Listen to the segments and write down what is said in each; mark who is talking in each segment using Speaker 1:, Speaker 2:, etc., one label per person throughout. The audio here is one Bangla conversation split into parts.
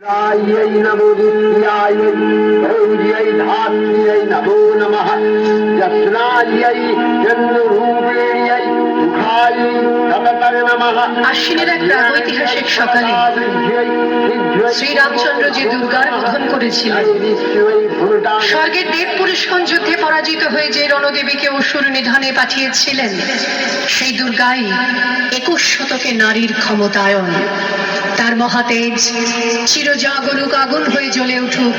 Speaker 1: य नमोदित्याय गौर्यै धात्र्यै नमो नमः यस्नायै चन्द्ररूपिण्यै मुखायै सततं नमः
Speaker 2: আশ্বিনের এক প্রাগৈতিহাসিক সকালে শ্রীরামচন্দ্র যে দুর্গার বোধন করেছিলেন স্বর্গের দেব পুরুষগণ যুদ্ধে পরাজিত হয়ে যে রণদেবীকে অসুর নিধনে পাঠিয়েছিলেন সেই দুর্গাই একুশ শতকে নারীর ক্ষমতায়ন তার মহাতেজ। চিরজাগরুক আগুন হয়ে জ্বলে উঠুক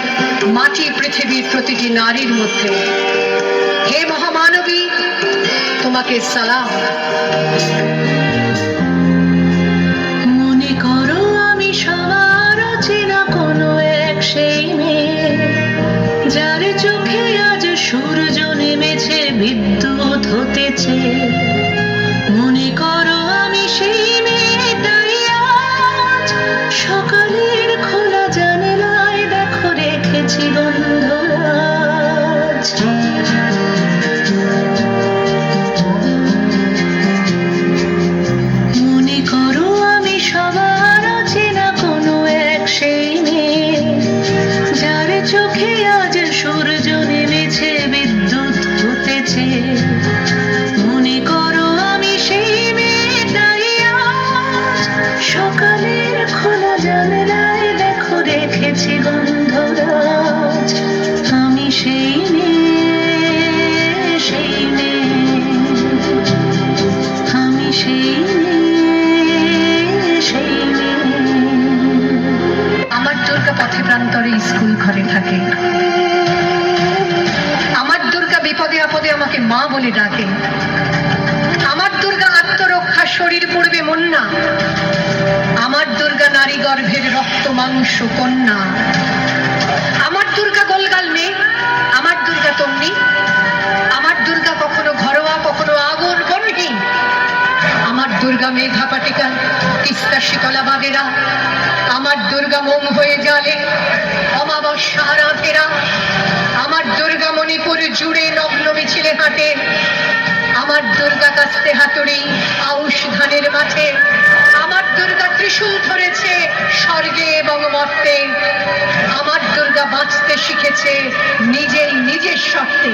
Speaker 2: মাটি পৃথিবীর প্রতিটি নারীর মধ্যে। হে মহামানবী, তোমাকে সালাম। দুর্গা পথে প্রান্তরে স্কুল ঘরে থাকে। আমার দুর্গা বিপদে আপদে আমাকে মা বলে ডাকে। আমার দুর্গা আত্মরক্ষা শরীর পড়বে মন্না। আমার দুর্গা নারী গর্ভের রক্ত, মাংস, কন্যা। আমার দুর্গা গোলগাল মেয়ে। আমার দুর্গা তমনি দুর্গা মেঘা পাটিকা, তিস্তা শীতলা বাগেরা, আমার দুর্গা মোম হয়ে জালে অমাবস্যা রাতেরা, আমার দুর্গা মণিপুর জুড়ে নগ্ন মিছিলে হাঁটে, আমার দুর্গা কাস্তে হাতুড়ি আউশ ধানের মাঠে, আমার দুর্গা ত্রিশূল ধরেছে স্বর্গে এবং মর্তে, আমার দুর্গা বাঁচতে শিখেছে নিজেই নিজের শর্তে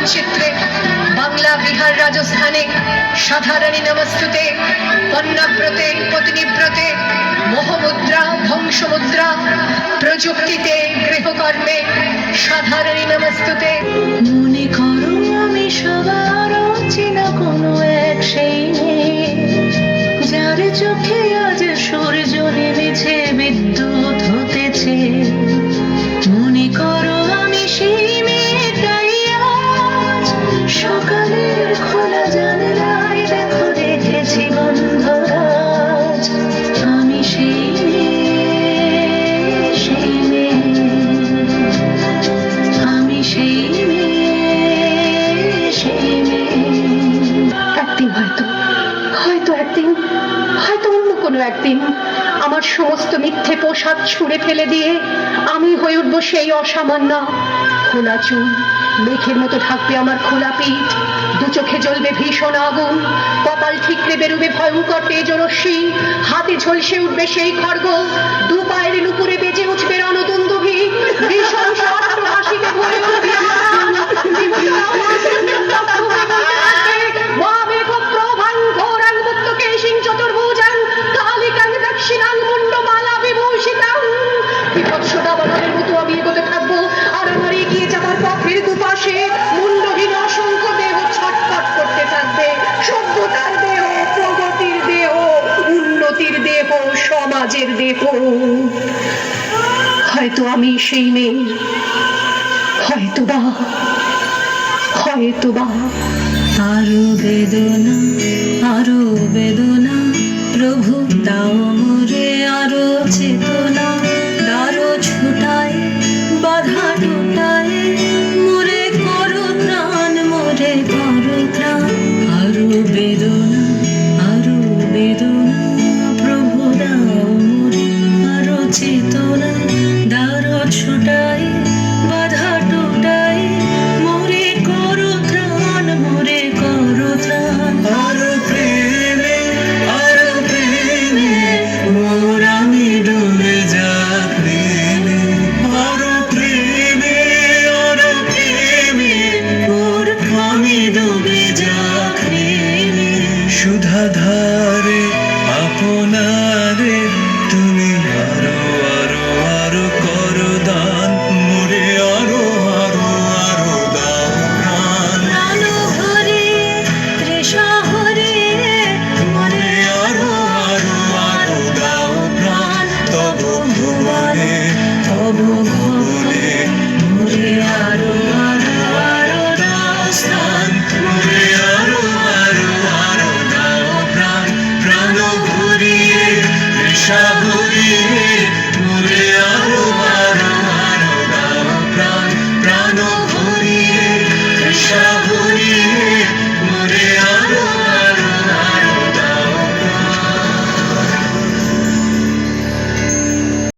Speaker 2: মানচিত্রে বাংলা বিহার রাজস্থানে সাধারণী নমস্তুতে পণ্যাব্রতে পত্নীব্রতে, মোহমুদ্রা ধ্বংসমুদ্রা প্রযুক্তিতে, গৃহকর্মে সাধারণী নমস্তুতে। মনে করো আমি সবার চেনা কোনো এক সেই যার চোখে একদিন, হয়তো অন্য কোনো একদিন, আমার সমস্ত মিথ্যে পোশাক ছুঁড়ে ফেলে দিয়ে আমি হয়ে উঠবো সেই অসামান্য খোলা চুল, মেঘের মতো থাকবে আমার খোলা পিঠ, দু চোখে জ্বলবে ভীষণ আগুন, কপাল ঠিকরে বেরোবে ভয়ঙ্কর তেজরশ্মি, হাতে ঝলসে উঠবে সেই খড়গ দু পায়ের নুপুরে বেজে উঠবে রণদুন্দুভি ভীষণ হাসিতে ভরে উঠবে
Speaker 3: হয়তো আমি সেই মেয়ে। হয়তো বা হয়তো বা।
Speaker 2: আরও বেদনা আরও বেদনা, প্রভু দাও মোরে আরও চেতনা।